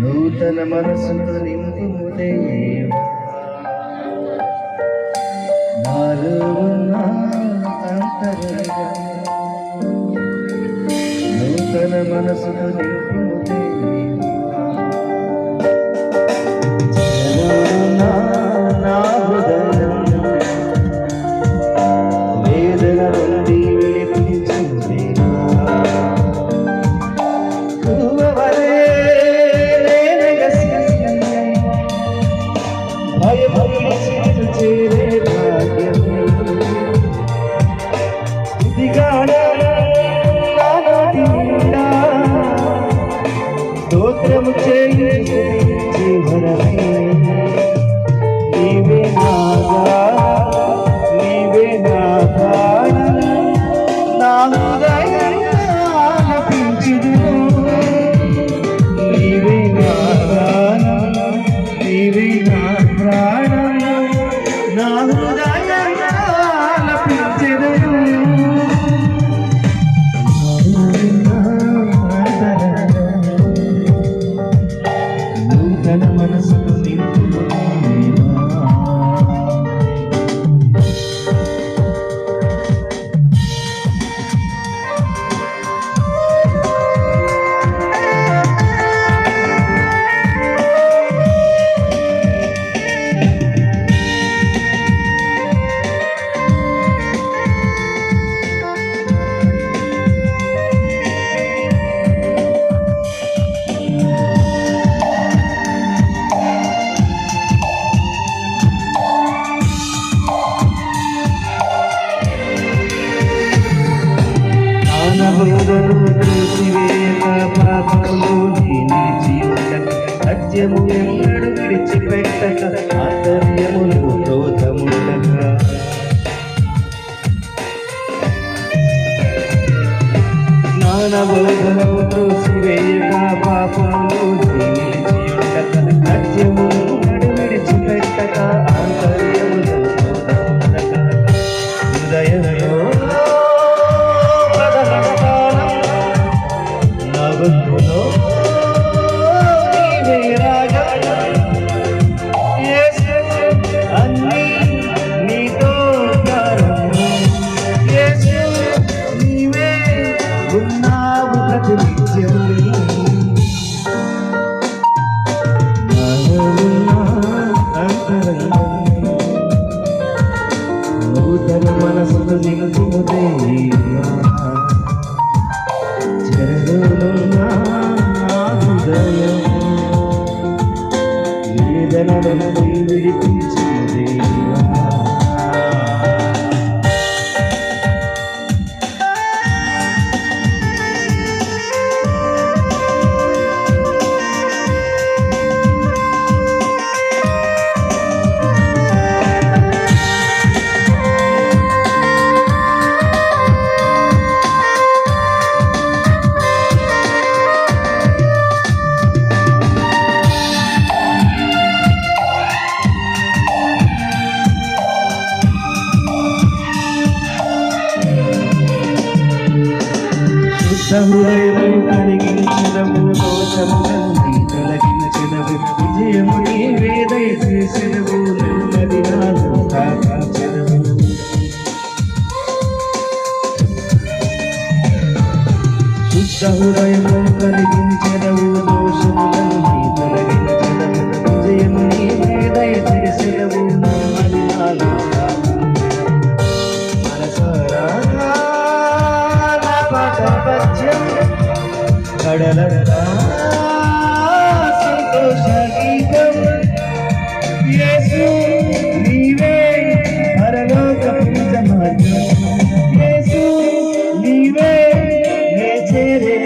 నూతన మనసును నింపు దేవా నాలో ఉన్న అంతరంగా నూతన మనసును నింపు రాజ్యము ఎన్నడు విడిచిపెట్టక ఆంతర్యములు క్రోధముండక జ్ఞానబోధను త్రోసివేయక పాపములో నిలిచి ఉండక రాజ్యము శుద్ధ హృదయము కలిగించడము దోషములన్నీ చెదవు విజయము నీవే దయచేసెదవు నెమ్మది నాలో స్థాపించడము శుద్ధ హృదయము కలిగించడము నా కడల సంతోష గీతం యేసు నీవే పరలోక యేసు నీవే నే చేరే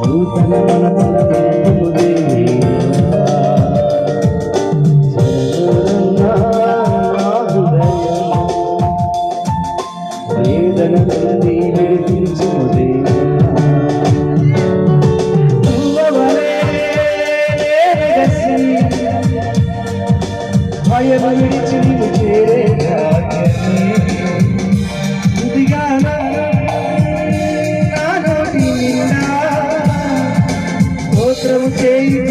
నూతన మనసుల భయము విడిచి నీవు చేరే స్తోత్రము చేయి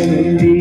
Amen.